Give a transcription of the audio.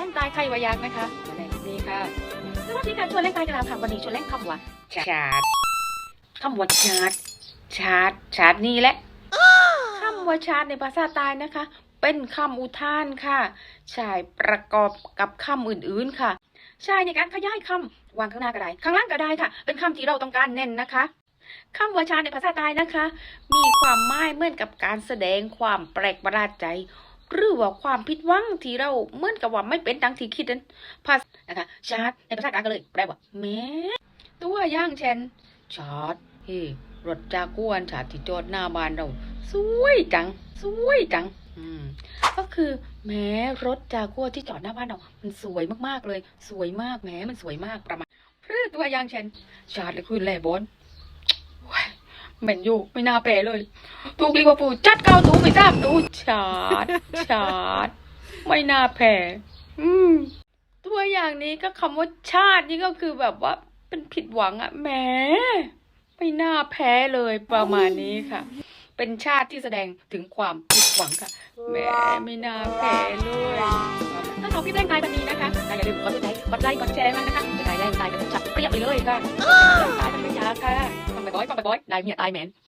แรงตายใครวายักนะคะมาแรงนี่ค่ะสวัสดีค่ะชวนแรงตายกันแล้วค่ะวันนี้ชวนแรงคำว่าชาร์จคำว่าชาร์จชาร์จชาร์จนี่แหละคำว่าชาร์จในภาษาใต้นะคะ เป็นคำอุทานค่ะใช้ประกอบกับคำอื่นๆค่ะใช้ในการขยายคำวางข้างหน้าก็ได้ข้างล่างก็ได้ค่ะ เป็นคำที่เราต้องการเน้นนะคะคำว่าชาร์จในภาษาใต้นะคะ มีความหมายเหมือนกับการแสดงความแปลกประหลาดใจ หรือว่าความผิดหวังที่เราเหมือนกับว่าไม่เป็นดังที่คิดนั้นภาษานะคะชาร์จในภาษากลางก็เลยแปลว่าแม้ตัวย่างเช่นชาร์จเฮ้รถจากวน ชาร์จที่จอดหน้าบ้านเรา สวยจัง สวยจัง อืม ก็คือแม้รถจากัวที่จอดหน้าบ้านเรา มันสวยมากๆเลย สวยมากแม้มันสวยมากประมาณหรือตัวอย่างเช่น ชาร์จเลยคุณแลบนโอ้ย เหม็นอยู่ไม่น่าแปลเลย ถูกลิเวอร์พูลจัดเก้าตูไปสามตูชาร์จชาร์จไม่น่าแพ้อืมตัวอย่างนี้ก็คำว่าชาตินี่ก็คือแบบว่าเป็นผิดหวังอะแหมไม่น่าแพ้เลยประมาณนี้ค่ะ เป็นชาติที่แสดงถึงความผิดหวังค่ะแหมไม่น่าแพ้เลยถ้าชอบคลิปแรงตายแบบนี้นะคะก็อย่าลืมกดไลค์กดไลค์กดแชร์มันนะคะจะได้แรงตายกันจับเปรียบไปเลยค่ะแรงตายมันไม่ยากค่ะ យដែលមានអត់ដៃមែន។